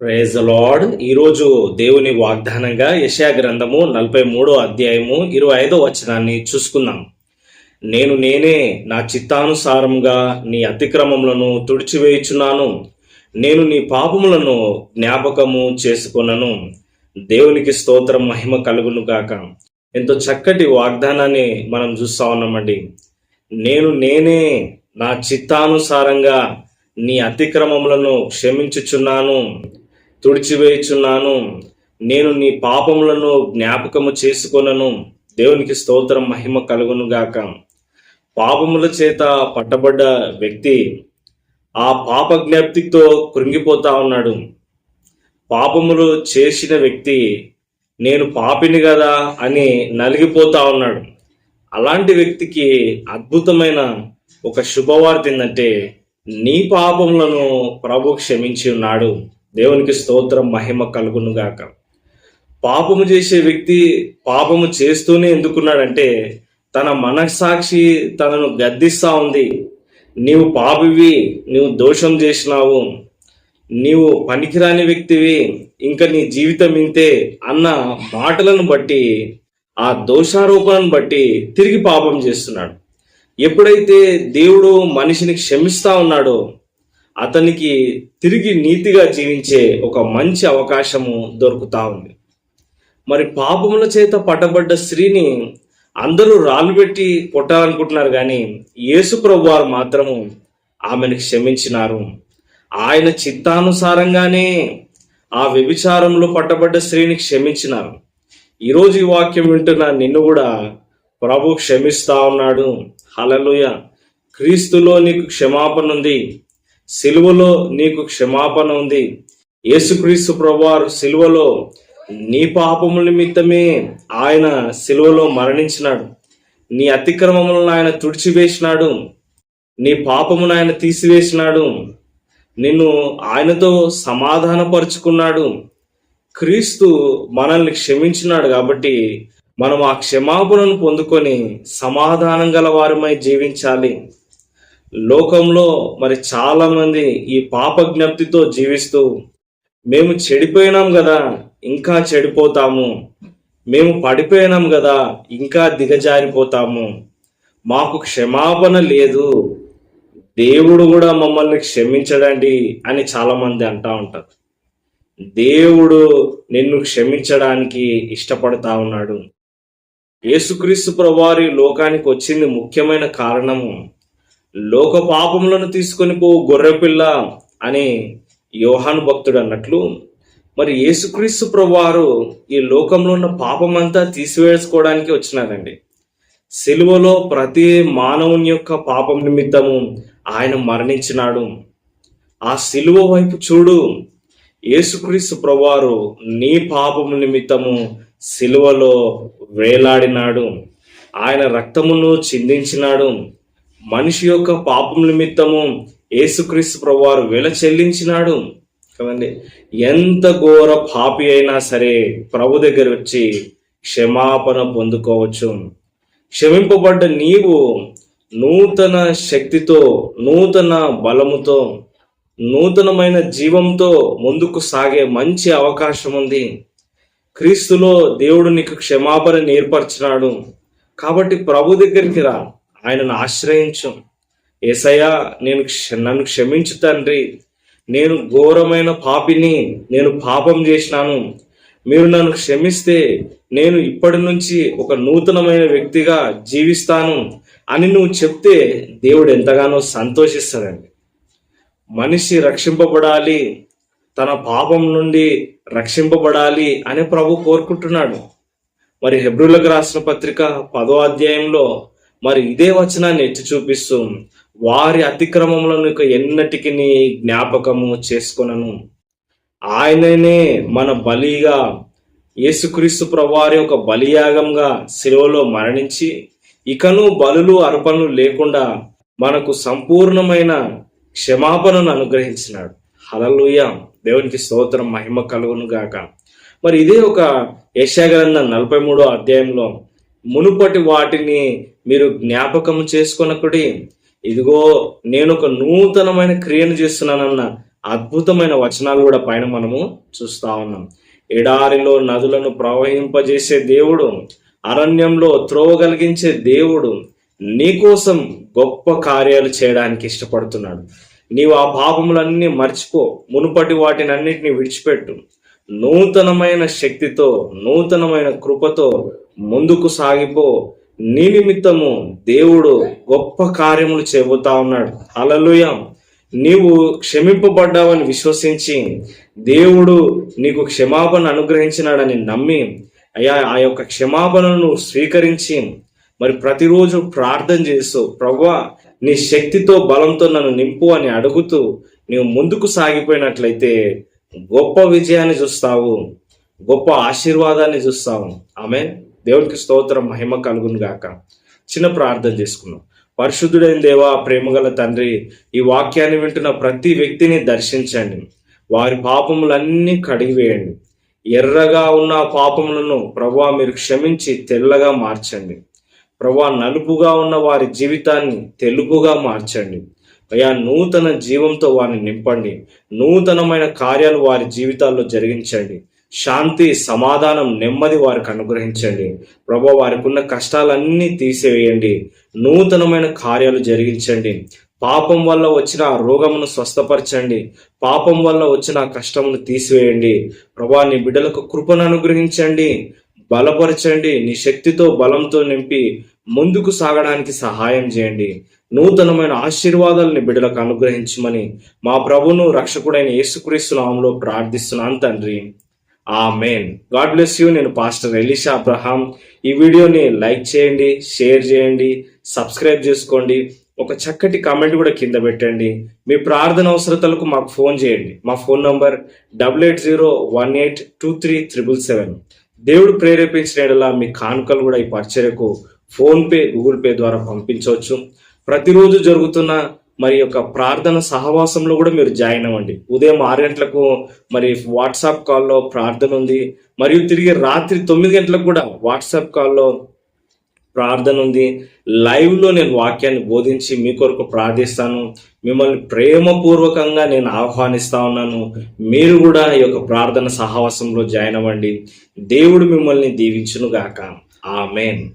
Praise lord ఈరోజు దేవుని వాగ్దానంగా యశా గ్రంథము నలభై మూడో అధ్యాయము ఇరవై ఐదో వచనాన్ని చూసుకుందాం. నేను నేనే నా చిత్తానుసారంగా నీ అతిక్రమములను తుడిచివేయుచున్నాను. నేను నీ పాపములను జ్ఞాపకము చేసుకొనను. దేవునికి స్తోత్రం మహిమ కలుగును గాక. ఎంతో చక్కటి వాగ్దానాన్ని మనం చూస్తా ఉన్నామండి. నేను నేనే నా చిత్తానుసారంగా నీ అతిక్రమములను క్షమించుచున్నాను. తుడిచివేయుచున్నాను. నేను నీ పాపములను జ్ఞాపకము చేసుకొనను. దేవునికి స్తోత్రం మహిమ కలుగును గాక పాపముల చేత పట్టబడ్డ వ్యక్తి ఆ పాప జ్ఞప్తితో కృంగిపోతా ఉన్నాడు. పాపములు చేసిన వ్యక్తి నేను పాపిని కదా అని నలిగిపోతా ఉన్నాడు. అలాంటి వ్యక్తికి అద్భుతమైన ఒక శుభవార్త ఏంటంటే నీ పాపములను ప్రభు క్షమించి ఉన్నాడు. దేవునికి స్తోత్రం మహిమ కలుగును గాక పాపము చేసే వ్యక్తి పాపము చేస్తూనే ఎందుకున్నాడంటే తన మనస్సాక్షి తనను గద్దిస్తా ఉంది. నీవు పాపివి నీవు దోషం చేసినావు. నీవు పనికిరాని వ్యక్తివి ఇంకా నీ జీవితం ఇంతే అన్న మాటలను బట్టి ఆ దోషారోపణను బట్టి తిరిగి పాపం చేస్తున్నాడు. ఎప్పుడైతే దేవుడు మనిషిని క్షమిస్తా ఉన్నాడో అతనికి తిరిగి నీతిగా జీవించే ఒక మంచి అవకాశము దొరుకుతా ఉంది. మరి పాపముల చేత పట్టబడ్డ స్త్రీని అందరూ రాళ్ళు పెట్టి కొట్టాలనుకుంటున్నారు కానీ యేసు ప్రభు వారు మాత్రము ఆమెను క్షమించినారు. ఆయన చిత్తానుసారంగానే ఆ వ్యభిచారంలో పట్టబడ్డ స్త్రీని క్షమించినారు. ఈరోజు ఈ వాక్యం వింటున్న నిన్ను కూడా ప్రభు క్షమిస్తా ఉన్నాడు. హలలుయ క్రీస్తులో నీకు క్షమాపణ ఉంది. సిలువలో నీకు క్షమాపణ ఉంది. యేసుక్రీస్తు ప్రభువారు సిలువలో నీ పాపముల నిమిత్తమే ఆయన సిలువలో మరణించినాడు. నీ అతిక్రమములను ఆయన తుడిచివేసినాడు. నీ పాపమును ఆయన తీసివేసినాడు. నిన్ను ఆయనతో సమాధానపరుచుకున్నాడు. క్రీస్తు మనల్ని క్షమించినాడు కాబట్టి మనం ఆ క్షమాపణను పొందుకొని సమాధానం గల వారమై జీవించాలి. లోకంలో మరి చాలామంది ఈ పాప జ్ఞప్తితో జీవిస్తూ మేము చెడిపోయినాం కదా ఇంకా చెడిపోతాము. మేము పడిపోయినాం కదా ఇంకా దిగజారిపోతాము. మాకు క్షమాపణ లేదు. దేవుడు కూడా మమ్మల్ని క్షమించడండి అని చాలామంది అంటా ఉంటారు. దేవుడు నిన్ను క్షమించడానికి ఇష్టపడతా ఉన్నాడు. యేసుక్రీస్తు ప్రభువారి లోకానికి వచ్చింది ముఖ్యమైన కారణము. లోక పాపములను తీసుకొని పో గొర్రెపిల్ల అని యోహాను భక్తుడు అన్నట్లు మరి యేసుక్రీస్తు ప్రభువారు ఈ లోకంలో ఉన్న పాపమంతా తీసివేసుకోవడానికి వచ్చినారండి. సిలువలో ప్రతి మానవుని యొక్క పాపం నిమిత్తము ఆయన మరణించినాడు. ఆ సిలువ వైపు చూడు యేసుక్రీస్తు ప్రభువారు నీ పాపము నిమిత్తము సిలువలో వేలాడినాడు. ఆయన రక్తమును చిందించినాడు. మనిషి యొక్క పాపం నిమిత్తము యేసుక్రీస్తు ప్రభువారు వెల చెల్లించినాడు. కదండి? ఎంత ఘోర పాపి అయినా సరే ప్రభు దగ్గర వచ్చి క్షమాపణ పొందుకోవచ్చు. క్షమింపబడ్డ నీవు నూతన శక్తితో నూతన బలముతో నూతనమైన జీవంతో ముందుకు సాగే మంచి అవకాశం ఉంది. క్రీస్తులో దేవుడు నీకు క్షమాపణ నేర్పరిచినాడు. కాబట్టి ప్రభు దగ్గరికి రా. ఆయనను ఆశ్రయించం. ఏసయ్యా నేను క్ష- నన్ను క్షమించు తండ్రి. నేను ఘోరమైన పాపిని నేను పాపం చేసినాను. మీరు నన్ను క్షమిస్తే నేను ఇప్పటి నుంచి ఒక నూతనమైన వ్యక్తిగా జీవిస్తాను అని నువ్వు చెప్తే దేవుడు ఎంతగానో సంతోషిస్తాడండి. మనిషి రక్షింపబడాలి తన పాపం నుండి రక్షింపబడాలి అని ప్రభు కోరుకుంటున్నాడు. మరి హెబ్రులకు రాసిన పత్రిక పదో అధ్యాయంలో మరి ఇదే వచనాన్ని ఎత్తి చూపిస్తూ వారి అతిక్రమములను ఎన్నటికి జ్ఞాపకము చేసుకొనను. ఆయననే మన బలిగా యేసుక్రీస్తు ప్రవారి ఒక బలియాగంగా శిలువలో మరణించి ఇకను బలులు అర్పణలు లేకుండా మనకు సంపూర్ణమైన క్షమాపణను అనుగ్రహించినాడు. హలలుయ దేవునికి స్తోత్రం మహిమ కలుగును గాక. మరి ఇదే ఒక యశాగ్రంథం నలభై మూడో అధ్యాయంలో మునుపటి వాటిని మీరు జ్ఞాపకం చేసుకొనకుడి ఇదిగో నేను ఒక నూతనమైన క్రియను చేస్తున్నానన్న అద్భుతమైన వచనాలు కూడా పైన మనము చూస్తా ఉన్నాం. ఎడారిలో నదులను ప్రవహింపజేసే దేవుడు అరణ్యంలో త్రోవ కలిగించే దేవుడు నీకోసం గొప్ప కార్యాలు చేయడానికి ఇష్టపడుతున్నాడు. నీవు ఆ పాపములన్నీ మర్చిపో మునుపటి వాటిని అన్నిటిని విడిచిపెట్టు. నూతనమైన శక్తితో నూతనమైన కృపతో ముందుకు సాగిపో. నీ నిమిత్తము దేవుడు గొప్ప కార్యములు చెబుతా ఉన్నాడు. అలలుయ నీవు క్షమింపబడ్డావని విశ్వసించి దేవుడు నీకు క్షమాపణ అనుగ్రహించినాడని నమ్మి అయ్యా ఆ యొక్క క్షమాపణను స్వీకరించి మరి ప్రతిరోజు ప్రార్థన చేస్తూ ప్రవ్వా నీ శక్తితో బలంతో నన్ను నింపు అని అడుగుతూ నీవు ముందుకు సాగిపోయినట్లయితే గొప్ప విజయాన్ని చూస్తావు గొప్ప ఆశీర్వాదాన్ని చూస్తావు. ఆమె దేవునికి స్తోత్రం మహిమ కలుగును గాక. చిన్న ప్రార్థన చేసుకున్నాం పరిశుద్ధుడైన దేవా ప్రేమగల తండ్రి ఈ వాక్యాన్ని వింటున్న ప్రతి వ్యక్తిని దర్శించండి. వారి పాపములన్నీ కడిగివేయండి. ఎర్రగా ఉన్న పాపములను ప్రభా మీరు క్షమించి తెల్లగా మార్చండి. ప్రభా నలుపుగా ఉన్న వారి జీవితాన్ని తెలుగుగా మార్చండి. అయా నూతన జీవంతో వారిని నింపండి. నూతనమైన కార్యాలు వారి జీవితాల్లో జరిగించండి. శాంతి సమాధానం నెమ్మది వారికి అనుగ్రహించండి. ప్రభా వారికి ఉన్న కష్టాలన్నీ తీసివేయండి. నూతనమైన కార్యాలు జరిగించండి. పాపం వల్ల వచ్చిన ఆ రోగమును స్వస్థపరచండి. పాపం వల్ల వచ్చిన ఆ కష్టమును తీసివేయండి. ప్రభా నీ బిడ్డలకు కృపను అనుగ్రహించండి. బలపరచండి. నీ శక్తితో బలంతో నింపి ముందుకు సాగడానికి సహాయం చేయండి. నూతనమైన ఆశీర్వాదాలని బిడ్డలకు అనుగ్రహించమని మా ప్రభును రక్షకుడైన యేసుక్రీస్తు నామంలో ప్రార్థిస్తున్నాను తండ్రి. Amen God bless you నేను పాస్టర్ ఎలిషా అబ్రహాం ఈ వీడియోని లైక్ చేయండి షేర్ చేయండి సబ్స్క్రైబ్ చేసుకోండి. ఒక చక్కటి కామెంట్ కూడా కింద పెట్టండి. మీ ప్రార్థన అవసరతలకు మాకు ఫోన్ చేయండి. మా phone number double eight zero one eight two three triple seven. దేవుడు ప్రేరేపించిన మీ కానుకలు కూడా ఈ పరిచర్యకు ఫోన్పే గూగుల్ పే ద్వారా పంపించవచ్చు. ప్రతిరోజు జరుగుతున్న మరి యొక్క ప్రార్థన సహవాసంలో కూడా మీరు జాయిన్ అవ్వండి. ఉదయం ఆరు గంటలకు మరి వాట్సాప్ కాల్లో ప్రార్థన ఉంది. మరియు తిరిగి రాత్రి తొమ్మిది గంటలకు కూడా వాట్సాప్ కాల్లో ప్రార్థన ఉంది. లైవ్లో నేను వాక్యాన్ని బోధించి మీ కొరకు ప్రార్థిస్తాను. మిమ్మల్ని ప్రేమపూర్వకంగా నేను ఆహ్వానిస్తా ఉన్నాను. మీరు కూడా ఈ యొక్క ప్రార్థన సహవాసంలో జాయిన్ అవ్వండి. దేవుడు మిమ్మల్ని దీవించునుగాక. ఆమెన్.